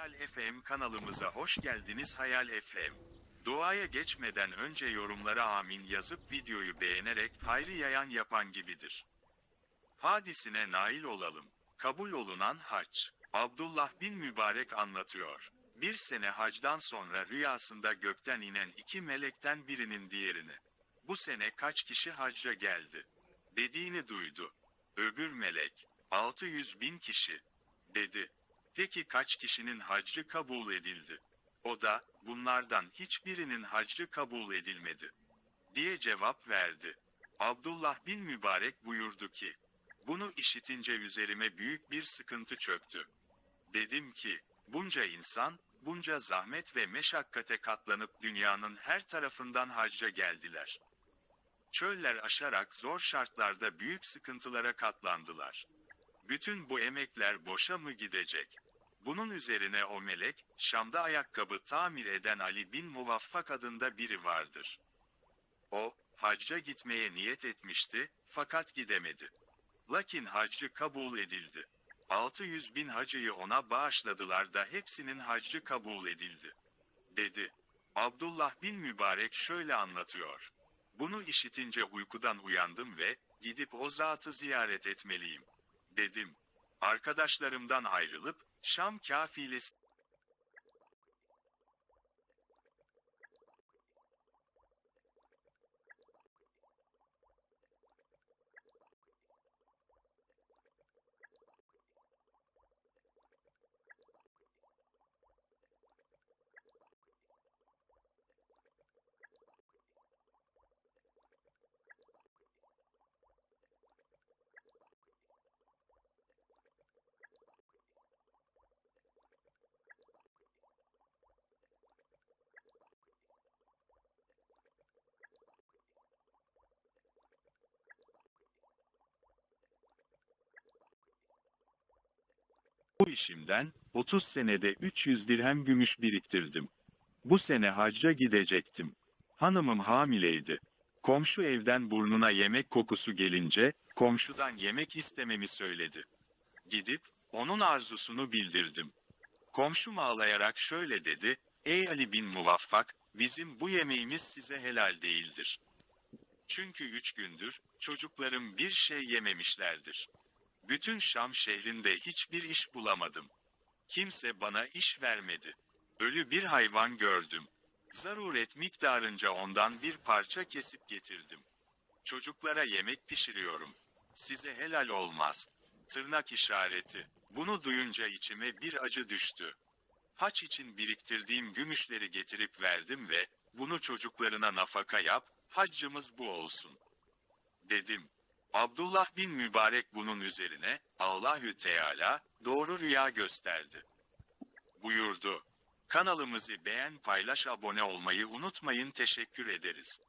Hayal FM kanalımıza hoş geldiniz Hayal FM. Duaya geçmeden önce yorumlara amin yazıp videoyu beğenerek hayrı yayan yapan gibidir. Hadisine nail olalım. Kabul olunan hac. Abdullah bin Mübarek anlatıyor. Bir sene hacdan sonra rüyasında gökten inen iki melekten birinin diğerini. Bu sene kaç kişi hacca geldi? Dediğini duydu. Öbür melek, 600 bin kişi, dedi. Peki kaç kişinin haccı kabul edildi? O da, bunlardan hiçbirinin haccı kabul edilmedi. Diye cevap verdi. Abdullah bin Mübarek buyurdu ki, bunu işitince üzerime büyük bir sıkıntı çöktü. Dedim ki, bunca insan, bunca zahmet ve meşakkate katlanıp dünyanın her tarafından hacca geldiler. Çöller aşarak zor şartlarda büyük sıkıntılara katlandılar. Bütün bu emekler boşa mı gidecek? Bunun üzerine o melek, Şam'da ayakkabı tamir eden Ali bin Muvaffak adında biri vardır. O, hacca gitmeye niyet etmişti, fakat gidemedi. Lakin haccı kabul edildi. 600 bin hacıyı ona bağışladılar da hepsinin haccı kabul edildi. Dedi. Abdullah bin Mübarek şöyle anlatıyor. Bunu işitince uykudan uyandım ve, gidip o zatı ziyaret etmeliyim. Dedim. Arkadaşlarımdan ayrılıp, Şam kafilesi Bu işimden 30 senede 300 dirhem gümüş biriktirdim. Bu sene hacca gidecektim. Hanımım hamileydi. Komşu evden burnuna yemek kokusu gelince, komşudan yemek istememi söyledi. Gidip, onun arzusunu bildirdim. Komşum ağlayarak şöyle dedi, Ey Ali bin Muvaffak, bizim bu yemeğimiz size helal değildir. Çünkü üç gündür, çocuklarım bir şey yememişlerdir. Bütün Şam şehrinde hiçbir iş bulamadım. Kimse bana iş vermedi. Ölü bir hayvan gördüm. Zaruret miktarınca ondan bir parça kesip getirdim. Çocuklara yemek pişiriyorum. Size helal olmaz. Tırnak işareti. Bunu duyunca içime bir acı düştü. Haç için biriktirdiğim gümüşleri getirip verdim ve, bunu çocuklarına nafaka yap, haccımız bu olsun. Dedim. Abdullah bin Mübarek bunun üzerine, Allahü Teala, doğru rüya gösterdi. Buyurdu. Kanalımızı beğen paylaş abone olmayı unutmayın teşekkür ederiz.